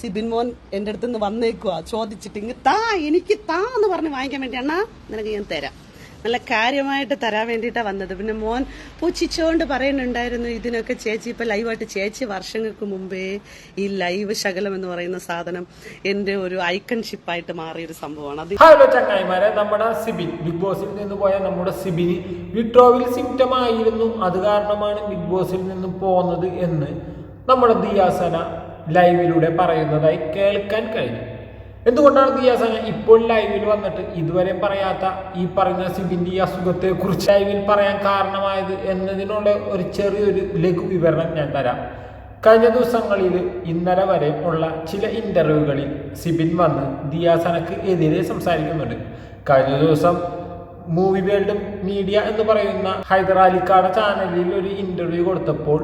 സിബിൻ മോൻ എന്റെ അടുത്ത് നിന്ന് വന്നേക്കുക ചോദിച്ചിട്ട് ഇങ്ങ് താ എനിക്ക് താ എന്ന് പറഞ്ഞ് വാങ്ങിക്കാൻ വേണ്ടി. അണ്ണാ നിനക്ക് ഞാൻ തരാം. നല്ല കാര്യമായിട്ട് തരാൻ വേണ്ടിയിട്ടാ വന്നത്. പിന്നെ മോൻ പൂച്ചിച്ചോണ്ട് പറയുന്നുണ്ടായിരുന്നു ഇതിനൊക്കെ ചേച്ചി ഇപ്പൊ ലൈവായിട്ട് ചേച്ചി വർഷങ്ങൾക്ക് മുമ്പേ ഈ ലൈവ് ശകലം എന്ന് പറയുന്ന സാധനം എന്റെ ഒരു ഐക്കൺഷിപ്പായിട്ട് മാറിയൊരു സംഭവമാണ്. അത് ഹലോ ചങ്ങായിമാരെ. നമ്മുടെ സിബിൻ ബിഗ് ബോസിൽ നിന്ന് പോയ നമ്മുടെ സിബിന് വിട്രോവിൽ സിംറ്റം ആയിരുന്നു. അത് കാരണമാണ് ബിഗ് ബോസിൽ നിന്ന് പോകുന്നത് എന്ന്. നമ്മുടെ ദിയാസന ലൈവിലൂടെ പറയുന്നതായി കേൾക്കാൻ കഴിഞ്ഞു. എന്തുകൊണ്ടാണ് ദിയാസന ഇപ്പോൾ ലൈവിൽ വന്നിട്ട് ഇതുവരെ പറയാത്ത ഈ പറയുന്ന സിബിന്റെ ഈ അസുഖത്തെ കുറിച്ച് ലൈവിൽ പറയാൻ കാരണമായത് എന്നതിനുള്ള ഒരു ചെറിയൊരു ലഘു വിവരണം ഞാൻ തരാം. കഴിഞ്ഞ ദിവസങ്ങളിൽ ഇന്നലെ വരെ ഉള്ള ചില ഇന്റർവ്യൂകളിൽ സിബിൻ വന്ന് ദിയാസനക്ക് എതിരെ സംസാരിക്കുന്നുണ്ട്. കഴിഞ്ഞ ദിവസം മൂവി വേൾഡ് മീഡിയ എന്ന് പറയുന്ന ഹൈദരാലിക്കാട് ചാനലിൽ ഒരു ഇന്റർവ്യൂ കൊടുത്തപ്പോൾ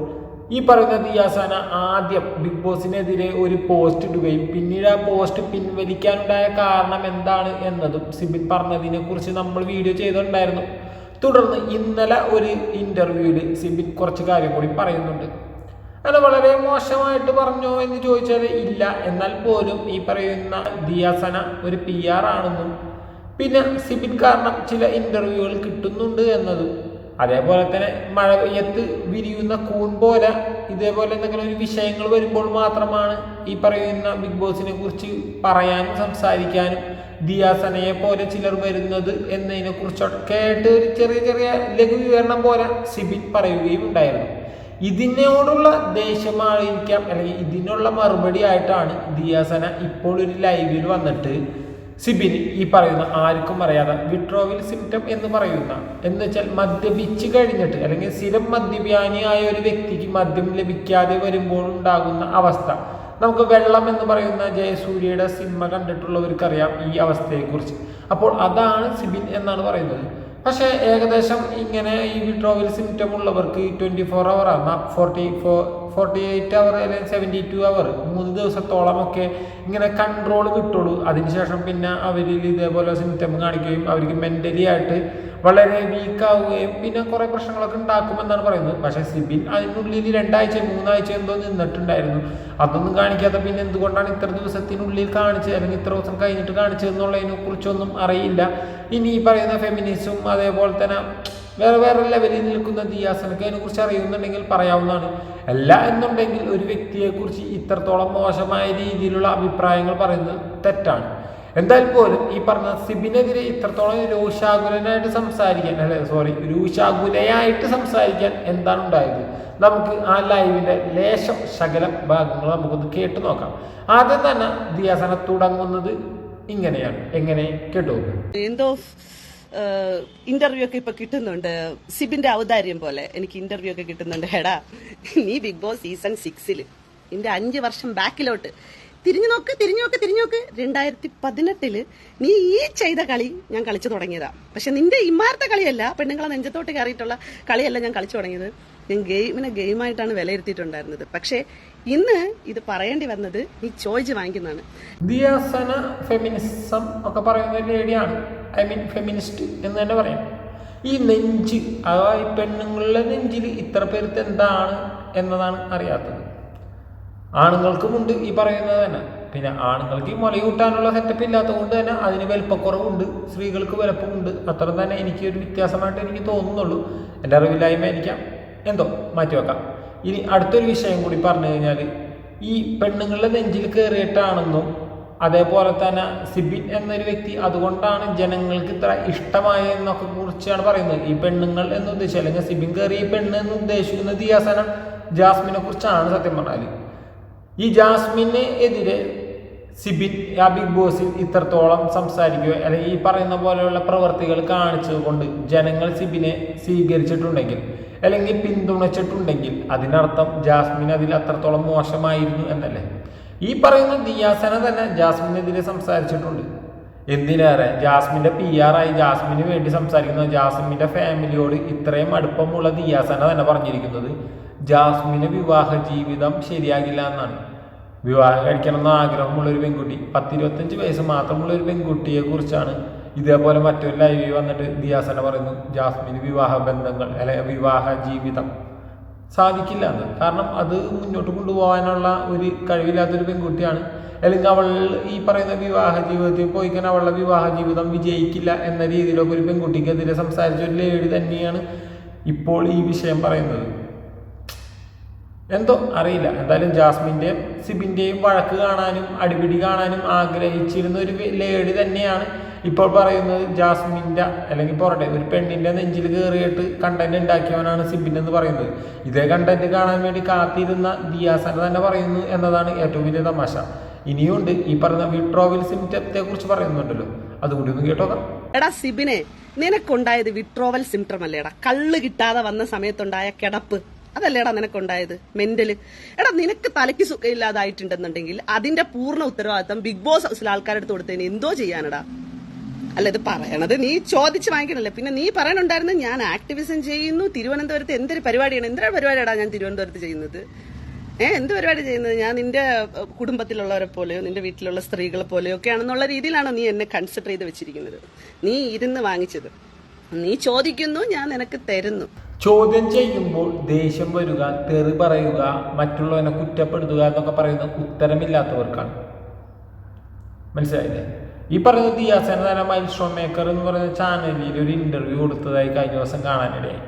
ഈ പറയുന്ന തിയാസാന ആദ്യം ബിഗ് ബോസിനെതിരെ ഒരു പോസ്റ്റ് ഇടുകയും പിന്നീട് ആ പോസ്റ്റ് പിൻവലിക്കാനുണ്ടായ കാരണം എന്താണ് എന്നതും സിബിൻ പറഞ്ഞതിനെ കുറിച്ച് നമ്മൾ വീഡിയോ ചെയ്തിട്ടുണ്ടായിരുന്നു. തുടർന്ന് ഇന്നലെ ഒരു ഇന്റർവ്യൂവിൽ സിബിൻ കുറച്ച് കാര്യം കൂടി പറയുന്നുണ്ട്. അത് വളരെ മോശമായിട്ട് പറഞ്ഞോ എന്ന് ചോദിച്ചാൽ ഇല്ല. എന്നാൽ പോലും ഈ പറയുന്ന ദിയാസന ഒരു പി ആർ ആണെന്നും പിന്നെ സിബിൻ കാരണം ചില ഇന്റർവ്യൂകൾ കിട്ടുന്നുണ്ട് എന്നതും അതേപോലെ തന്നെ മഴയത്ത് വിരിയുന്ന കൂൺ പോലെ ഇതേപോലെ എന്തെങ്കിലും ഒരു വിഷയങ്ങൾ വരുമ്പോൾ മാത്രമാണ് ഈ പറയുന്ന ബിഗ് ബോസിനെ കുറിച്ച് പറയാനും സംസാരിക്കാനും ദിയാസനയെ പോലെ ചിലർ വരുന്നത് എന്നതിനെ കുറിച്ചൊക്കെ ആയിട്ട് ഒരു ചെറിയ ചെറിയ ലഘു വിവരണം പോലെ സിബിൻ പറയുകയും ഉണ്ടായിരുന്നു. ഇതിനോടുള്ള ദേഷ്യമായിരിക്കാം അല്ലെങ്കിൽ ഇതിനുള്ള മറുപടി ആയിട്ടാണ് ദിയാസന ഇപ്പോൾ ഒരു ലൈവിൽ വന്നിട്ട് സിബിൻ ഈ പറയുന്ന ആർക്കും അറിയാതെ വിട്രോവിൽ സിംറ്റം എന്ന് പറയുന്ന എന്ന് വെച്ചാൽ മദ്യപിച്ച് കഴിഞ്ഞിട്ട് അല്ലെങ്കിൽ സ്ഥിരം മദ്യപാനിയായ ഒരു വ്യക്തിക്ക് മദ്യം ലഭിക്കാതെ വരുമ്പോൾ ഉണ്ടാകുന്ന അവസ്ഥ. നമുക്ക് വെള്ളം എന്ന് പറയുന്ന ജയസൂര്യയുടെ സിനിമ കണ്ടിട്ടുള്ളവർക്കറിയാം ഈ അവസ്ഥയെക്കുറിച്ച്. അപ്പോൾ അതാണ് സിബിൻ എന്നാണ് പറയുന്നത്. പക്ഷേ ഏകദേശം ഇങ്ങനെ ഈ വിട്രോവിൽ സിംറ്റം ഉള്ളവർക്ക് ട്വന്റി ഫോർ അവർ ആണ്. Forty four forty eight hour അല്ലെങ്കിൽ സെവന്റി ടു അവർ മൂന്ന് ദിവസത്തോളമൊക്കെ ഇങ്ങനെ കൺട്രോൾ കിട്ടുള്ളൂ. അതിനുശേഷം പിന്നെ അവരിൽ ഇതേപോലെ സിംറ്റം കാണിക്കുകയും അവർക്ക് മെന്റലി ആയിട്ട് വളരെ വീക്കാവുകയും പിന്നെ കുറേ പ്രശ്നങ്ങളൊക്കെ ഉണ്ടാക്കുമെന്നാണ് പറയുന്നത്. പക്ഷേ സിബിൻ അതിനുള്ളിൽ രണ്ടാഴ്ച മൂന്നാഴ്ച എന്തോ നിന്നിട്ടുണ്ടായിരുന്നു. അതൊന്നും കാണിക്കാതെ പിന്നെ എന്തുകൊണ്ടാണ് ഇത്ര ദിവസത്തിനുള്ളിൽ കാണിച്ചത്? അല്ലെങ്കിൽ ഇത്ര ദിവസം കഴിഞ്ഞിട്ട് കാണിച്ചതെന്നുള്ളതിനെ കുറിച്ചൊന്നും അറിയില്ല. ഇനി ഈ പറയുന്ന ഫെമിനിസും അതേപോലെ തന്നെ വേറെ വേറെ ലെവലിൽ നിൽക്കുന്ന ദിയാസനക്ക് അതിനെ കുറിച്ച് അറിയുന്നുണ്ടെങ്കിൽ പറയാവുന്നതാണ്. അല്ല എന്നുണ്ടെങ്കിൽ ഒരു വ്യക്തിയെക്കുറിച്ച് ഇത്രത്തോളം മോശമായ രീതിയിലുള്ള അഭിപ്രായങ്ങൾ പറയുന്നത് തെറ്റാണ്. എന്തായാലും പോലും ഈ പറഞ്ഞ സിബിനെതിരെ ഇത്രത്തോളം രൂഷാകുലനായിട്ട് സംസാരിക്കാൻ അല്ലെ സോറി രൂഷാകുലയായിട്ട് സംസാരിക്കാൻ എന്താണ് ഉണ്ടായത്? നമുക്ക് ആ ലൈവിന്റെ ലേശം ശകലം ഭാഗങ്ങൾ നമുക്കൊന്ന് കേട്ടു നോക്കാം. ആദ്യം തന്നെ ദിയാസന തുടങ്ങുന്നത് ഇങ്ങനെയാണ്. എങ്ങനെ? കേട്ടു എന്തോ ഇന്റർവ്യൂ ഒക്കെ ഇപ്പൊ കിട്ടുന്നുണ്ട്. സിബിന്റെ ഔദാര്യം പോലെ എനിക്ക് ഇന്റർവ്യൂ ഒക്കെ കിട്ടുന്നുണ്ട്. ഹെടാ നീ ബിഗ് ബോസ് സീസൺ സിക്സിൽ നിന്റെ അഞ്ച് വർഷം ബാക്കിലോട്ട്. തിരിഞ്ഞു നോക്ക് തിരിഞ്ഞു നോക്ക് തിരിഞ്ഞു നോക്ക്. രണ്ടായിരത്തി പതിനെട്ടിൽ നീ ഈ ചെയ്ത കളി ഞാൻ കളിച്ചു തുടങ്ങിയതാ. പക്ഷെ നിന്റെ ഇമാരത്തെ കളിയല്ല പെണ്ണുങ്ങളെ നെഞ്ചത്തോട്ട് കയറിയിട്ടുള്ള കളിയല്ല ഞാൻ കളിച്ചു തുടങ്ങിയത്. ഞാൻ ഗെയിമിനെ ഗെയിമായിട്ടാണ് വിലയിരുത്തിയിട്ടുണ്ടായിരുന്നത്. പക്ഷെ ഇന്ന് ഇത് പറയേണ്ടി വന്നത് നീ ചോദിച്ച് വാങ്ങിക്കുന്നതാണ്. ഫെമിനിസം ഒക്കെ പറയുന്ന ഐ മീൻ ഫെമിനിസ്റ്റ് എന്ന് തന്നെ പറയാം. ഈ നെഞ്ച് അഥവാ ഈ പെണ്ണുങ്ങളുടെ നെഞ്ചിൽ ഇത്ര പേർക്ക് എന്താണ് എന്നതാണ് അറിയാത്തത്. ആണുങ്ങൾക്കുമുണ്ട് ഈ പറയുന്നത് തന്നെ. പിന്നെ ആണുങ്ങൾക്ക് ഈ മുലയൂട്ടാനുള്ള സെറ്റപ്പ് ഇല്ലാത്തത് കൊണ്ട് തന്നെ അതിന് വലുപ്പക്കുറവുണ്ട് സ്ത്രീകൾക്ക് വലുപ്പമുണ്ട്. അത്ര തന്നെ എനിക്ക് ഒരു വ്യത്യാസമായിട്ട് എനിക്ക് തോന്നുന്നുള്ളൂ. എന്റെ അറിവില്ലായ്മ എനിക്കാം. എന്തോ മാറ്റി വെക്കാം. ഇനി അടുത്തൊരു വിഷയം കൂടി പറഞ്ഞു കഴിഞ്ഞാൽ ഈ പെണ്ണുങ്ങളുടെ നെഞ്ചിൽ കയറിയിട്ടാണെന്നും അതേപോലെ തന്നെ സിബിൻ എന്നൊരു വ്യക്തി അതുകൊണ്ടാണ് ജനങ്ങൾക്ക് ഇത്ര ഇഷ്ടമായെന്നൊക്കെ കുറിച്ചാണ് പറയുന്നത്. ഈ പെണ്ണുങ്ങൾ എന്ന് ഉദ്ദേശിച്ചത് അല്ലെങ്കിൽ സിബിൻ കയറി ഈ പെണ്ണ് എന്ന് ഉദ്ദേശിക്കുന്ന ദിയാസന ജാസ്മിനെ കുറിച്ചാണ് സത്യം പറഞ്ഞാൽ ഈ ജാസ്മിന് എതിരെ സിബിൻ ആ ബിഗ് ബോസിൽ ഇത്രത്തോളം സംസാരിക്കുകയോ അല്ലെങ്കിൽ ഈ പറയുന്ന പോലെയുള്ള പ്രവർത്തികൾ കാണിച്ചുകൊണ്ട് ജനങ്ങൾ സിബിനെ സ്വീകരിച്ചിട്ടുണ്ടെങ്കിൽ അല്ലെങ്കിൽ പിന്തുണച്ചിട്ടുണ്ടെങ്കിൽ അതിനർത്ഥം ജാസ്മിൻ അതിൽ അത്രത്തോളം മോശമായിരുന്നു എന്നല്ലേ? ഈ പറയുന്ന ദിയാസന തന്നെ ജാസ്മിനെതിരെ സംസാരിച്ചിട്ടുണ്ട്. എന്തിനേറെ? ജാസ്മിന്റെ പി ആയി ജാസ്മിന് വേണ്ടി സംസാരിക്കുന്ന ജാസ്മിന്റെ ഫാമിലിയോട് ഇത്രയും അടുപ്പമുള്ള ദിയാസന തന്നെ പറഞ്ഞിരിക്കുന്നത് ജാസ്മിന് വിവാഹ ജീവിതം ശരിയാകില്ല എന്നാണ്. വിവാഹം കഴിക്കണം എന്ന ആഗ്രഹമുള്ള ഒരു പെൺകുട്ടി പത്തിരുപത്തഞ്ച് വയസ്സ് മാത്രമുള്ള ഒരു പെൺകുട്ടിയെ കുറിച്ചാണ് ഇതേപോലെ മറ്റൊരു ലൈവിൽ വന്നിട്ട് ദിയാസന പറയുന്നു. ജാസ്മിന് വിവാഹ ബന്ധങ്ങൾ അല്ലെ വിവാഹ ജീവിതം. സാധിക്കില്ല അത്. കാരണം അത് മുന്നോട്ട് കൊണ്ടുപോകാനുള്ള ഒരു കഴിവില്ലാത്തൊരു പെൺകുട്ടിയാണ്. അല്ലെങ്കിൽ അവൾ ഈ പറയുന്ന വിവാഹ ജീവിതത്തിൽ പോയി കഴിഞ്ഞാൽ അവളുടെ വിവാഹ ജീവിതം വിജയിക്കില്ല എന്ന രീതിയിലൊക്കെ ഒരു പെൺകുട്ടിക്കെതിരെ സംസാരിച്ച ഒരു ലേഡി തന്നെയാണ് ഇപ്പോൾ ഈ വിഷയം പറയുന്നത്. എന്തോ അറിയില്ല. എന്തായാലും ജാസ്മിന്റെയും സിബിന്റെയും വഴക്ക് കാണാനും അടിപിടി കാണാനും ആഗ്രഹിച്ചിരുന്ന ഒരു ലേഡി തന്നെയാണ്. ഇപ്പോൾ പറയുന്നത് ജാസ്മിന്റെ അല്ലെങ്കിൽ പോരട്ടെ ഒരു പെണ്ണിന്റെ നെഞ്ചിൽ കയറിയിട്ട് കണ്ടന്റ് ഉണ്ടാക്കിയവനാണ് സിബിൻ എന്ന് പറയുന്നത്. ഇതേ കണ്ടന്റ് കാണാൻ വേണ്ടി കാത്തിരുന്ന ദിയാസന തന്നെ പറയുന്നു എന്നതാണ് ഏറ്റവും വലിയ തമാശ. ഇനിയുണ്ട് ഈ പറഞ്ഞ വിട്രോവിൽ സിംറ്റത്തെ കുറിച്ച് പറയുന്നുണ്ടല്ലോ. അതുകൂടി ഒന്ന് കേട്ടോക്കാം എടാ സിബിനെ നിനക്കുണ്ടായത് വിട്രോവൽ സിംറ്റം അല്ലേടാ കള്ള് കിട്ടാതെ വന്ന സമയത്തുണ്ടായ കിടപ്പ്. അതല്ലേടാ നിനക്കുണ്ടായത്? മെന്റൽ എടാ നിനക്ക് തലയ്ക്ക് സുഖമില്ലാതായിട്ടുണ്ടെന്നുണ്ടെങ്കിൽ അതിന്റെ പൂർണ ഉത്തരവാദിത്തം ബിഗ് ബോസ് ഹൗസിലെ ആൾക്കാരെടുത്ത് കൊടുത്തതിന് എന്തോ ചെയ്യാനടാ? അല്ല ഇത് പറയണത് നീ ചോദിച്ച് വാങ്ങിക്കണല്ലേ? പിന്നെ നീ പറയണുണ്ടായിരുന്നു ഞാൻ ആക്ടിവിസം ചെയ്യുന്നു തിരുവനന്തപുരത്ത് എന്തൊരു പരിപാടിയാണ്? എന്തൊരു പരിപാടിയാടാ ഞാൻ തിരുവനന്തപുരത്ത് ചെയ്യുന്നത്? ഏ എന്ത് പരിപാടി ചെയ്യുന്നത്? ഞാൻ നിന്റെ കുടുംബത്തിലുള്ളവരെ പോലെയോ നിന്റെ വീട്ടിലുള്ള സ്ത്രീകളെ പോലെയോ ഒക്കെ ആണെന്നുള്ള രീതിയിലാണോ നീ എന്നെ കൺസിഡർ ചെയ്ത് വെച്ചിരിക്കുന്നത്. നീ ഇരുന്ന് വാങ്ങിച്ചത്. നീ ചോദിക്കുന്നു ഞാൻ നിനക്ക് തരുന്നു. ചോദ്യം ചെയ്യുമ്പോൾ ദേഷ്യം വരിക തെറി പറയുക മറ്റുള്ളവനെ കുറ്റപ്പെടുത്തുക എന്നൊക്കെ പറയുന്നത് ഉത്തരമില്ലാത്തവർക്കാണ്. മനസ്സിലായില്ലേ? ഈ പറയുന്ന ദിയാസേന മൈൽ സ്റ്റോൺ മേക്കർ എന്ന് പറയുന്ന ചാനലിൽ ഒരു ഇന്റർവ്യൂ കൊടുത്തതായി കഴിഞ്ഞ ദിവസം കാണാനിടയായി.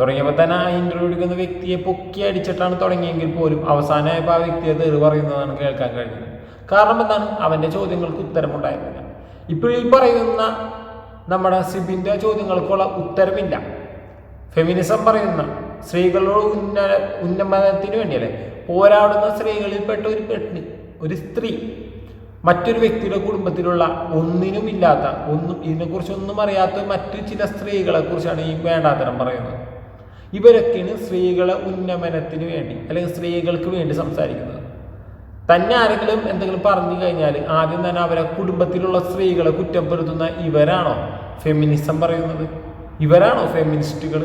തുടങ്ങിയപ്പോൾ തന്നെ ആ ഇന്റർവ്യൂ എടുക്കുന്ന വ്യക്തിയെ പൊക്കി അടിച്ചിട്ടാണ് തുടങ്ങിയെങ്കിൽ പോലും അവസാനമായപ്പോൾ ആ വ്യക്തിയെ തെറി പറയുന്നതാണ് കേൾക്കാൻ കഴിഞ്ഞത്. കാരണം എന്താണ്? അവന്റെ ചോദ്യങ്ങൾക്ക് ഉത്തരമുണ്ടായിരുന്നില്ല. ഇപ്പോൾ ഈ പറയുന്ന നമ്മുടെ സിബിന്റെ ചോദ്യങ്ങൾക്കുള്ള ഉത്തരമില്ല. ഫെമിനിസം പറയുന്ന സ്ത്രീകളുടെ ഉന്ന ഉന്നമനത്തിന് വേണ്ടിയല്ലേ? പോരാടുന്ന സ്ത്രീകളിൽപ്പെട്ട ഒരു പെണ്ണ് ഒരു സ്ത്രീ മറ്റൊരു വ്യക്തിയുടെ കുടുംബത്തിലുള്ള ഒന്നിനും ഇല്ലാത്ത ഒന്നും ഇതിനെക്കുറിച്ചൊന്നും അറിയാത്ത മറ്റു ചില സ്ത്രീകളെ കുറിച്ചാണ് ഈ വേണ്ടാതരം പറയുന്നത്. ഇവരൊക്കെയാണ് സ്ത്രീകളെ ഉന്നമനത്തിന് വേണ്ടി അല്ലെങ്കിൽ സ്ത്രീകൾക്ക് വേണ്ടി സംസാരിക്കുന്നത്. തന്നെ ആരെങ്കിലും എന്തെങ്കിലും പറഞ്ഞു കഴിഞ്ഞാൽ ആദ്യം തന്നെ അവരെ കുടുംബത്തിലുള്ള സ്ത്രീകളെ കുറ്റപ്പെടുത്തുന്ന ഇവരാണോ ഫെമിനിസം പറയുന്നത്? ഇവരാണോ ഫെമിനിസ്റ്റുകൾ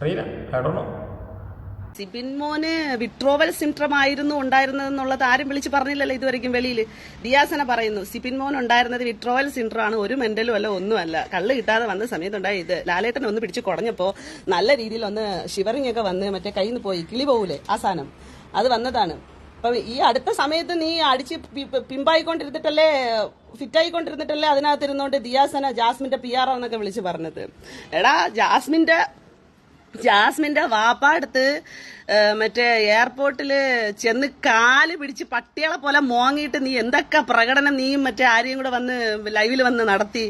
അറിയില്ല കേട്ടോ സിബിൻ മോന് വിട്രോവൽ സിംട്രം ആയിരുന്നു ഉണ്ടായിരുന്നതെന്നുള്ളത് ആരും വിളിച്ച് പറഞ്ഞില്ലല്ലോ ഇതുവരെയും വെളിയിൽ. ദിയാസന പറയുന്നു സിബിൻ മോൻ ഉണ്ടായിരുന്നത് വിട്രോവൽ സിംട്രം ആണ് ഒരു മെന്റലും അല്ല ഒന്നുമല്ല. കള്ള് കിട്ടാതെ വന്ന സമയത്തുണ്ടായ ഇത്. ലാലേട്ടൻ ഒന്ന് പിടിച്ച് കുറഞ്ഞപ്പോ നല്ല രീതിയിൽ ഒന്ന് ഷിവറിംഗ് ഒക്കെ വന്ന് മറ്റേ കയ്യിൽ നിന്ന് പോയി. കിളി പോകൂലേ ആ സാധനം? അത് വന്നതാണ്. അപ്പൊ ഈ അടുത്ത സമയത്ത് നീ അടിച്ച് പിമ്പായിക്കൊണ്ടിരുന്നിട്ടല്ലേ ഫിറ്റ് പിമ്പായിക്കൊണ്ടിരുന്നിട്ടല്ലേ ഫിറ്റായിക്കൊണ്ടിരുന്നിട്ടല്ലേ അതിനകത്ത് ഇരുന്നോണ്ട് ദിയാസന ജാസ്മിന്റെ പി ആർ എന്നൊക്കെ വിളിച്ച് പറഞ്ഞത്. എടാ ജാസ്മിന്റെ ജാസ്മിന്റെ വാപ്പാടുത്ത് മറ്റേ എയർപോർട്ടിൽ ചെന്ന് കാൽ പിടിച്ച് പട്ടികളെ പോലെ മോങ്ങിയിട്ട് നീ എന്തൊക്കെ പ്രകടനം നീയും മറ്റേ ആരെയും കൂടെ വന്ന് ലൈവിൽ വന്ന് നടത്തി?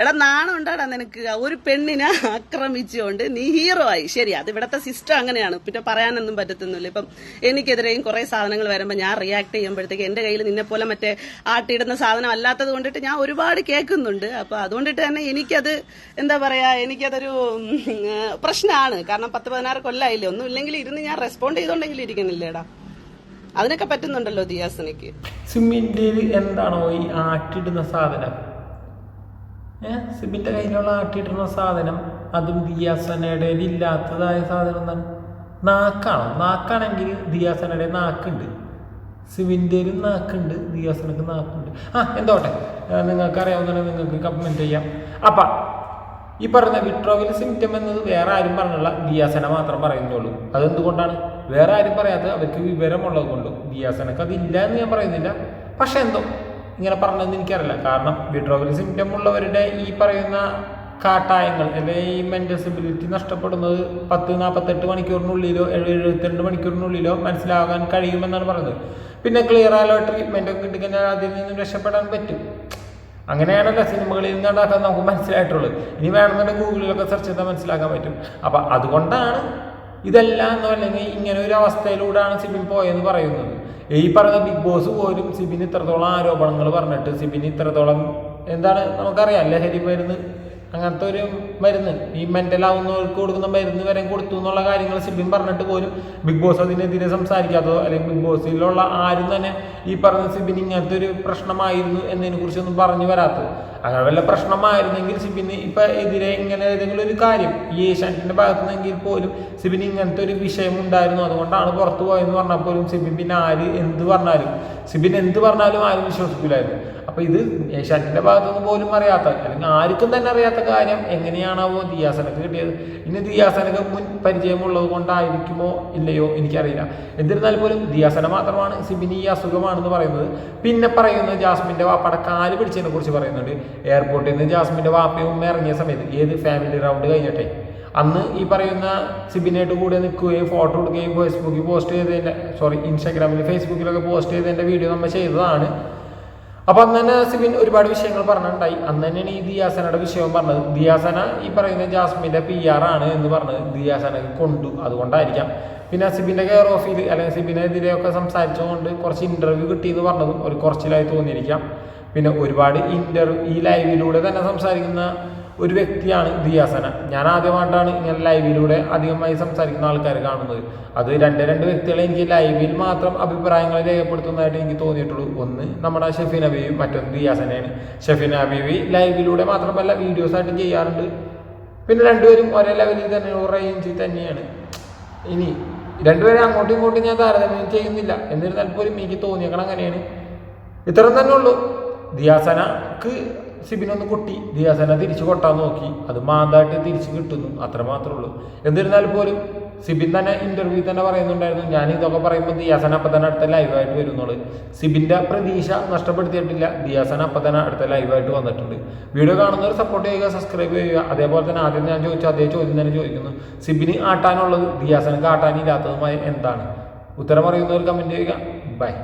എടാ നാണം ഉണ്ടാടാ നിനക്ക്. ഒരു പെണ്ണിനെ ആക്രമിച്ചുകൊണ്ട് നീ ഹീറോ ആയി. ശരി അത് ഇവിടത്തെ സിസ്റ്റം അങ്ങനെയാണ്. പിന്നെ പറയാനൊന്നും പറ്റത്തൊന്നുമില്ല. ഇപ്പം എനിക്കെതിരെയും കുറെ സാധനങ്ങൾ വരുമ്പോൾ ഞാൻ റിയാക്ട് ചെയ്യുമ്പോഴത്തേക്ക് എന്റെ കയ്യിൽ നിന്നെ പോലെ മറ്റേ ആട്ടിയിടുന്ന സാധനം അല്ലാത്തത് കൊണ്ടിട്ട് ഞാൻ ഒരുപാട് കേൾക്കുന്നുണ്ട്. അപ്പൊ അതുകൊണ്ടിട്ട് തന്നെ എനിക്കത് എന്താ പറയാ എനിക്കതൊരു പ്രശ്നമാണ് കാരണം പത്ത് പതിനാറ് കൊല്ലായില്ലേ? ഒന്നും ഇല്ലെങ്കിൽ ഇരുന്ന് ഞാൻ റെസ്പോണ്ട് ചെയ്തോണ്ടെങ്കിലും ഇരിക്കുന്നില്ലേടാ. അതിനൊക്കെ പറ്റുന്നുണ്ടല്ലോ ദിയാസിനിക്ക്. സിമ്മിന്റെ എന്താണോ ഈ ആട്ടിടുന്ന സാധനം? ഏ? സിബിന്റെ കയ്യിലുള്ള ആട്ടിയിട്ടുള്ള സാധനം അതും ദിയാസനയുടെ ഇല്ലാത്തതായ സാധനം എന്താണ്? നാക്കാണോ? നാക്കാണെങ്കിൽ ദിയാസനയുടെ നാക്കുണ്ട്. സിബിന്റെ നാക്കുണ്ട് ദിയാസനക്ക് നാക്കുണ്ട്. ആ എന്തോട്ടെ? നിങ്ങൾക്ക് അറിയാവുന്ന നിങ്ങൾക്ക് കമന്റ് ചെയ്യാം. അപ്പ ഈ പറഞ്ഞ വിട്രോവിൽ സിംറ്റം എന്നത് വേറെ ആരും പറഞ്ഞുള്ള ദിയാസന മാത്രം പറയുന്നുള്ളൂ. അതെന്തുകൊണ്ടാണ്? വേറെ ആരും പറയാത്തത്. അവർക്ക് വിവരമുള്ളത് കൊണ്ടും ദിയാസനക്ക് അതില്ല എന്ന് ഞാൻ പറയുന്നില്ല. പക്ഷെ എന്തോ ഇങ്ങനെ പറഞ്ഞതെന്ന് എനിക്കറിയില്ല. കാരണം വിഡ്രോവൽ സിംറ്റം ഉള്ളവരുടെ ഈ പറയുന്ന കാട്ടായങ്ങൾ അല്ലെങ്കിൽ ഈ മെന്റൽ നഷ്ടപ്പെടുന്നത് പത്ത് നാൽപ്പത്തെട്ട് മണിക്കൂറിനുള്ളിലോ എഴു- എഴുപത്തിരണ്ട് മണിക്കൂറിനുള്ളിലോ മനസ്സിലാകാൻ കഴിയുമെന്നാണ് പറയുന്നത്. പിന്നെ ക്ലിയർ ആയ ട്രീറ്റ്മെന്റ് ഒക്കെ കിട്ടിക്കഴിഞ്ഞാൽ അതിൽ നിന്നും രക്ഷപ്പെടാൻ പറ്റും. അങ്ങനെയാണല്ലോ സിനിമകളിൽ നിന്ന് ഉണ്ടാക്കാൻ നമുക്ക് മനസ്സിലായിട്ടുള്ളത്. ഇനി വേണമെന്നുണ്ടെങ്കിൽ ഗൂഗിളിലൊക്കെ സെർച്ച് ചെയ്താൽ മനസ്സിലാക്കാൻ പറ്റും. അപ്പം അതുകൊണ്ടാണ് ഇതെല്ലാം എന്ന് അല്ലെങ്കിൽ ഇങ്ങനെ ഒരു അവസ്ഥയിലൂടെയാണ് സിബിൻ പോയെന്ന് പറയുന്നത്. ഈ പറഞ്ഞ ബിഗ് ബോസ് പോലും സിബിന് ഇത്രത്തോളം ആരോപണങ്ങൾ പറഞ്ഞിട്ട് സിബിന് ഇത്രത്തോളം എന്താണ് നമുക്കറിയാം. ലഹരി മരുന്ന് അങ്ങനത്തെ ഒരു മരുന്ന്. ഈ മെന്റൽ ആവുന്നവർക്ക് കൊടുക്കുന്ന മരുന്ന് വരെ കൊടുത്തു എന്നുള്ള കാര്യങ്ങൾ സിബിൻ പറഞ്ഞിട്ട് പോലും ബിഗ് ബോസ് അതിനെതിരെ സംസാരിക്കാത്തോ അല്ലെങ്കിൽ ബിഗ് ബോസിലുള്ള ആരും തന്നെ ഈ പറഞ്ഞ സിബിൻ ഇങ്ങനത്തെ ഒരു പ്രശ്നമായിരുന്നു എന്നതിനെ കുറിച്ചൊന്നും പറഞ്ഞു വരാത്തത്. അങ്ങനെ വല്ല പ്രശ്നമായിരുന്നെങ്കിൽ സിബിന് ഇപ്പൊ എതിരെ ഇങ്ങനെ ഏതെങ്കിലും ഒരു കാര്യം ഈ ഏഷ്യാനെറ്റിന്റെ ഭാഗത്ത് നിന്നെങ്കിൽ പോലും സിബിന് ഇങ്ങനത്തെ ഒരു വിഷയം ഉണ്ടായിരുന്നു. അതുകൊണ്ടാണ് പുറത്തു പോയെന്ന് പറഞ്ഞാൽ പോലും സിബിൻ പിന്നെ ആര് എന്ത് പറഞ്ഞാലും സിബിൻ എന്ത് പറഞ്ഞാലും ആരും വിശ്വസിക്കില്ലായിരുന്നു. അപ്പൊ ഇത് ഏഷ്യാനെറ്റിന്റെ ഭാഗത്തുനിന്ന് പോലും അറിയാത്ത അല്ലെങ്കിൽ ആർക്കും തന്നെ അറിയാത്ത കാര്യം എങ്ങനെയാണാവോ ദിയാസനക്ക് കിട്ടിയത്. ഇനി ദിയാസനക്ക് മുൻ പരിചയമുള്ളത് കൊണ്ടായിരിക്കുമോ ഇല്ലയോ എനിക്കറിയില്ല. എന്നിരുന്നാൽ പോലും ദിയാസന മാത്രമാണ് സിബിനി ഈ അസുഖമാണെന്ന് പറയുന്നത്. പിന്നെ പറയുന്നത് ജാസ്മിന്റെ വാപ്പയുടെ കാൽ പിടിച്ചതിനെ കുറിച്ച് പറയുന്നുണ്ട്. എയർപോർട്ടിൽ നിന്ന് ജാസ്മിന്റെ വാപ്പയും ഉമ്മ ഇറങ്ങിയ സമയത്ത് ഏത് ഫാമിലി റൗണ്ട് കഴിഞ്ഞട്ടെ? അന്ന് ഈ പറയുന്ന സിബിനായിട്ട് കൂടെ നിൽക്കുകയും ഫോട്ടോ എടുക്കുകയും ഫേസ്ബുക്കിൽ പോസ്റ്റ് ചെയ്തതിന്റെ സോറി ഇൻസ്റ്റാഗ്രാമിൽ ഫേസ്ബുക്കിലൊക്കെ പോസ്റ്റ് ചെയ്തതിന്റെ വീഡിയോ നമ്മൾ ചെയ്തതാണ്. അപ്പൊ അന്ന് സിബിൻ ഒരുപാട് വിഷയങ്ങൾ പറഞ്ഞിട്ടുണ്ടായി. അന്ന് തന്നെയാണ് ഈ ദിയാസനയുടെ വിഷയം പറഞ്ഞത്. ദിയാസന ഈ പറയുന്ന ജാസ്മിന്റെ പി ആർ ആണ് എന്ന് പറഞ്ഞത് ദിയാസനക്ക് കൊണ്ടു. അതുകൊണ്ടായിരിക്കാം. പിന്നെ സിബിന്റെ കെയർ ഓഫിൽ അല്ലെങ്കിൽ സിബിനെതിരെയൊക്കെ സംസാരിച്ചുകൊണ്ട് കുറച്ച് ഇന്റർവ്യൂ കിട്ടി എന്ന് പറഞ്ഞതും ഒരു കുറച്ചിലായി തോന്നിയിരിക്കാം. പിന്നെ ഒരുപാട് ഇന്റർവ്യൂ ഈ ലൈവിലൂടെ തന്നെ സംസാരിക്കുന്ന ഒരു വ്യക്തിയാണ് ദിയാസന. ഞാൻ ആദ്യമായിട്ടാണ് ഇങ്ങനെ ലൈവിലൂടെ അധികമായി സംസാരിക്കുന്ന ആൾക്കാർ കാണുന്നത്. അത് രണ്ട് രണ്ട് വ്യക്തികളെ എനിക്ക് ലൈവിൽ മാത്രം അഭിപ്രായങ്ങൾ രേഖപ്പെടുത്തുന്നതായിട്ട് എനിക്ക് തോന്നിയിട്ടുള്ളൂ. ഒന്ന് നമ്മുടെ ഷെഫിൻ അബീബി മറ്റൊന്ന് ദിയാസനയാണ്. ഷെഫിൻ അബീബി ലൈവിലൂടെ മാത്രമല്ല വീഡിയോസ് ആയിട്ട് ചെയ്യാറുണ്ട്. പിന്നെ രണ്ടുപേരും ഒരേ ലെവലിൽ തന്നെ റേഞ്ചിൽ തന്നെയാണ്. ഇനി രണ്ടുപേരും അങ്ങോട്ടും ഇങ്ങോട്ടും ഞാൻ താരതമ്യം ചെയ്യുന്നില്ല. എന്നിരുന്നാൽ പോലും എനിക്ക് തോന്നിയേക്കണം അങ്ങനെയാണ്. ഇത്രയും തന്നെ ഉള്ളൂ. ദിയാസനക്ക് സിബിനൊന്ന് കൊട്ടി. ദിയാസന തിരിച്ചു കൊട്ടാൻ നോക്കി. അത് മാന്തായിട്ട് തിരിച്ചു കിട്ടുന്നു. അത്ര മാത്രമേ ഉള്ളൂ എന്നിരുന്നാൽ പോലും സിബിൻ തന്നെ ഇന്റർവ്യൂ തന്നെ പറയുന്നുണ്ടായിരുന്നു. ഞാൻ ഇതൊക്കെ പറയുമ്പോൾ ദിയാസന അപ്പം തന്നെ അടുത്ത ലൈവായിട്ട് വരുന്നുള്ളൂ. സിബിന്റെ പ്രതീക്ഷ നഷ്ടപ്പെടുത്തിയിട്ടില്ല. ദിയാസന അപ്പം തന്നെ അടുത്ത ലൈവായിട്ട് വന്നിട്ടുണ്ട്. വീഡിയോ കാണുന്നവർ സപ്പോർട്ട് ചെയ്യുക സബ്സ്ക്രൈബ് ചെയ്യുക. അതേപോലെ തന്നെ ആദ്യം ഞാൻ ചോദിച്ചു അതേ ചോദ്യം തന്നെ ചോദിക്കുന്നു. സിബിന് ആട്ടാനുള്ളത് ദിയാസനക്ക് ആട്ടാനില്ലാത്തതുമായ എന്താണ്? ഉത്തരം അറിയുന്നവർ കമന്റ് ചെയ്യുക. ബൈ